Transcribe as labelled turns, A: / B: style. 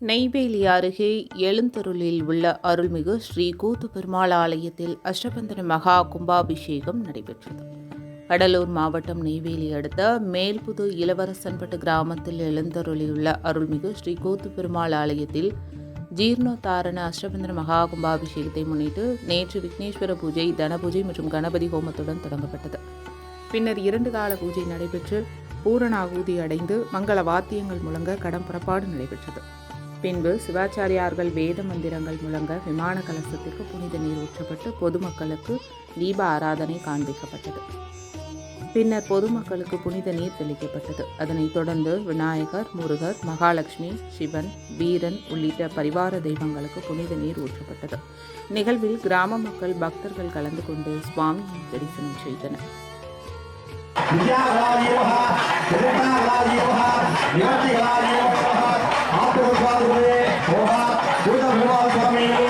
A: நெய்வேலி அருகே எழுந்தருளில் உள்ள அருள்மிகு ஸ்ரீ கூத்து பெருமாள் ஆலயத்தில் அஷ்டபந்தன மகா கும்பாபிஷேகம் நடைபெற்றது. கடலூர் மாவட்டம் நெய்வேலி அடுத்த மேல்புது இளவரசன்பட்டு கிராமத்தில் எழுந்தருளியுள்ள அருள்மிகு ஸ்ரீ கூத்து பெருமாள் ஆலயத்தில் ஜீர்ணோத்தாரண அஷ்டபந்தன மகா கும்பாபிஷேகத்தை முன்னிட்டு நேற்று விக்னேஸ்வர பூஜை தனபூஜை மற்றும் கணபதி ஹோமத்துடன் தொடங்கப்பட்டது. பின்னர் இரண்டு கால பூஜை நடைபெற்று பூரணாகூதி அடைந்து மங்கள வாத்தியங்கள் முழங்க கடம் புறப்பாடு நடைபெற்றது. பின்பு சிவாச்சாரியார்கள் வேத மந்திரங்கள் முழங்க விமான கலசத்திற்கு புனித நீர் ஊற்றப்பட்டு பொதுமக்களுக்கு தீப ஆராதனை காண்பிக்கப்பட்டது. பின்னர் பொதுமக்களுக்கு புனித நீர் தெளிக்கப்பட்டது. அதனைத் தொடர்ந்து விநாயகர் முருகர் மகாலட்சுமி சிவன் வீரன் உள்ளிட்ட பரிவார தெய்வங்களுக்கு புனித நீர் ஊற்றப்பட்டது. நிகழ்வில் கிராம மக்கள் பக்தர்கள் கலந்து கொண்டு சுவாமி தரிசனம் செய்தனர்.
B: வித்யாகலா Buddha Bhava Swami